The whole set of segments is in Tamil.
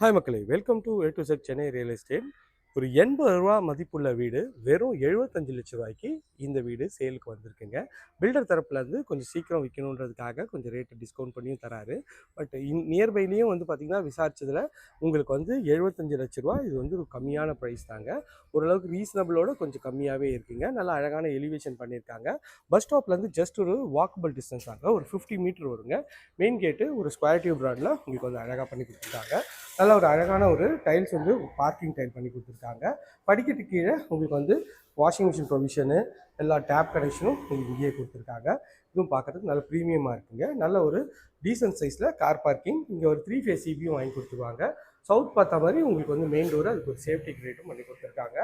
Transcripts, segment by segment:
ஹாய் மக்களே. Welcome to A to Z Chennai real estate ஒரு எண்பது ரூபா மதிப்புள்ள வீடு வெறும் எழுபத்தஞ்சு லட்ச ரூபாய்க்கு இந்த வீடு சேலுக்கு வந்திருக்குங்க. பில்டர் தரப்புலேருந்து கொஞ்சம் சீக்கிரம் விற்கணுன்றதுக்காக கொஞ்சம் ரேட்டு டிஸ்கவுண்ட் பண்ணியும் தராரு. பட் இன் நியர்பைலேயும் வந்து பார்த்திங்கன்னா விசாரிச்சதில் உங்களுக்கு வந்து எழுபத்தஞ்சு லட்ச ரூபா இது வந்து ஒரு கம்மியான ப்ரைஸ் தாங்க. ஓரளவுக்கு ரீசனபிளோட கொஞ்சம் கம்மியாகவே இருக்குங்க. நல்லா அழகான எலிவேஷன் பண்ணியிருக்காங்க. பஸ் ஸ்டாப்லேருந்து ஜஸ்ட் ஒரு வாக்கபிள் டிஸ்டன்ஸ் தாங்க. ஒரு ஃபிஃப்டி மீட்டர் வருங்க. மெயின் கேட்டு ஒரு ஸ்கொயர் டியூப் ப்ராண்டில் உங்களுக்கு வந்து அழகாக பண்ணி கொடுத்துருக்காங்க. நல்ல ஒரு அழகான ஒரு டைல்ஸ் வந்து பார்க்கிங் டைல் பண்ணி கொடுத்துருக்காங்க. படிக்கட்டு கீழே உங்களுக்கு வந்து வாஷிங் மிஷின் ப்ரொவிஷனு எல்லா டேப் கனெக்ஷனும் உங்களுக்கு இங்கேயே கொடுத்துருக்காங்க. இதுவும் பார்க்கறதுக்கு நல்ல ப்ரீமியமாக இருக்குங்க. நல்ல ஒரு டீசன்ட் சைஸில் கார் பார்க்கிங் இங்கே ஒரு த்ரீ ஃபேஸ் சிபியும் வாங்கி கொடுத்துருவாங்க. சவுத் பார்த்த மாதிரி உங்களுக்கு வந்து மெயின் டோர் அதுக்கு ஒரு சேஃப்டி கிரேட்டும் பண்ணி கொடுத்துருக்காங்க.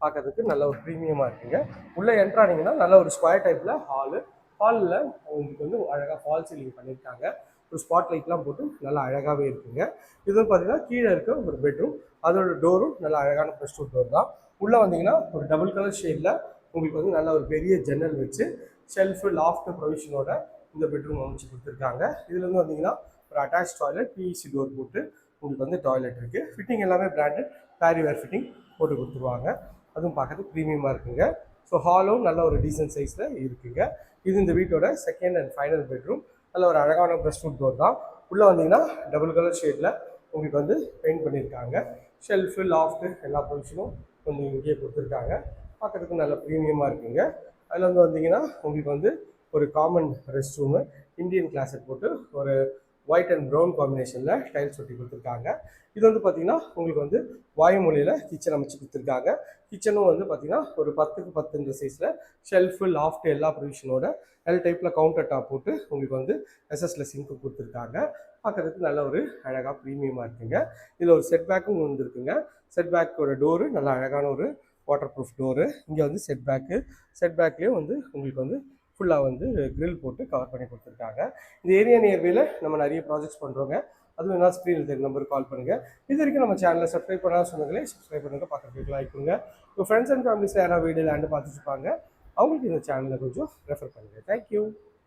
பார்க்கறதுக்கு நல்ல ஒரு ப்ரீமியமாக இருக்குங்க. உள்ளே என்ட்ரானிங்கன்னா நல்ல ஒரு ஸ்கொயர் டைப்பில் ஹாலு ஹாலில் உங்களுக்கு வந்து அழகாக ஃபால் சீலிங் பண்ணியிருக்காங்க ஒரு ஸ்பாட் லைட்லாம் போட்டு நல்லா அழகாகவே இருக்குங்க. இது பார்த்தீங்கன்னா கீழே இருக்க ஒரு பெட்ரூம் அதோட டோரும் நல்லா அழகான ப்ரெஸ் டோர் தான். உள்ளே வந்தீங்கன்னா ஒரு டபுள் கலர் ஷேடில் உங்களுக்கு வந்து நல்ல ஒரு பெரிய ஜன்னல் வச்சு ஷெல்ஃபு லாஃப்ட் ப்ரொவிஷனோட இந்த பெட்ரூம் அமைச்சு கொடுத்துருக்காங்க. இதுலேருந்து வந்தீங்கன்னா ஒரு அட்டாச் டாய்லெட் பிஇசி டோர் போட்டு உங்களுக்கு வந்து டாய்லெட் இருக்குது ஃபிட்டிங் எல்லாமே பிராண்டட் பேரிவேர் ஃபிட்டிங் போட்டு கொடுத்துருவாங்க. அதுவும் பார்க்கறதுக்கு ப்ரீமியமாக இருக்குங்க. ஸோ ஹாலும் நல்ல ஒரு டீசன்ட் சைஸில் இருக்குங்க. இது இந்த வீட்டோட செகண்ட் அண்ட் ஃபைனல் பெட்ரூம் நல்ல ஒரு அழகான ப்ரெஷ் ஃபுட் டோர் தான். உள்ளே வந்தீங்கன்னா டபுள் கலர் ஷேடில் உங்களுக்கு வந்து பெயிண்ட் பண்ணியிருக்காங்க. ஷெல்ஃபு லாஃப்ட்டு எல்லா ப்ரொவிஷனும் கொஞ்சம் இங்கேயே கொடுத்துருக்காங்க. பார்க்கறதுக்கு நல்ல ப்ரீமியமாக இருக்குங்க. அதில் வந்து வந்தீங்கன்னா உங்களுக்கு வந்து ஒரு common rest room Indian closet போட்டு ஒரு ஒயிட் அண்ட் ப்ரௌன் காம்பினேஷனில் டைல்ஸ் ஒட்டி கொடுத்துருக்காங்க. இது வந்து பார்த்தீங்கன்னா உங்களுக்கு வந்து வாயுமொழியில் கிச்சன் அமைச்சு கொடுத்துருக்காங்க. கிச்சனும் வந்து பார்த்திங்கன்னா ஒரு பத்துக்கு பத்துன்ற சைஸில் ஷெல்ஃபு லாஃப்ட் எல்லா ப்ரொவிஷனோட எல் டைப்பில் கவுண்டர் டாப் போட்டு உங்களுக்கு வந்து எஸ்எஸ்ல சிங்க்கு கொடுத்துருக்காங்க. பார்க்கறதுக்கு நல்ல ஒரு அழகாக ப்ரீமியமாக இருக்குங்க. இதில் ஒரு செட் பேக்கும் வந்துருக்குங்க. செட் பேக்கோட டோரு நல்லா அழகான ஒரு வாட்டர் ப்ரூஃப் டோரு இங்கே வந்து செட் பேக்கு செட் பேக்லேயும் வந்து உங்களுக்கு வந்து ஃபுல்லாக வந்து கிரில் போட்டு கவர் பண்ணி கொடுத்துருக்காங்க. இந்த ஏரியா நியர்பையில் நம்ம நிறைய ப்ராஜெக்ட்ஸ் பண்ணுறோங்க அதுவும் என்ன ஸ்க்ரீனில் தெரியும் நம்பருக்கு கால் பண்ணுங்கள் இது வரைக்கும் நம்ம சேனலை சப்ஸ்கிரைப் பண்ணாத சொன்னங்களே சப்ஸ்கிரைப் பண்ணுங்கள் பக்கத்துக்கு லைக் பண்ணுங்க உங்கள் ஃப்ரெண்ட்ஸ் அண்ட் ஃபேமிலிஸ் யாராவது வீடியோ லேண்டு பார்த்துட்டு இருப்பாங்க அவங்களுக்கு இந்த சேனலை கொஞ்சம் ரெஃபர் பண்ணுங்கள் தேங்க்யூ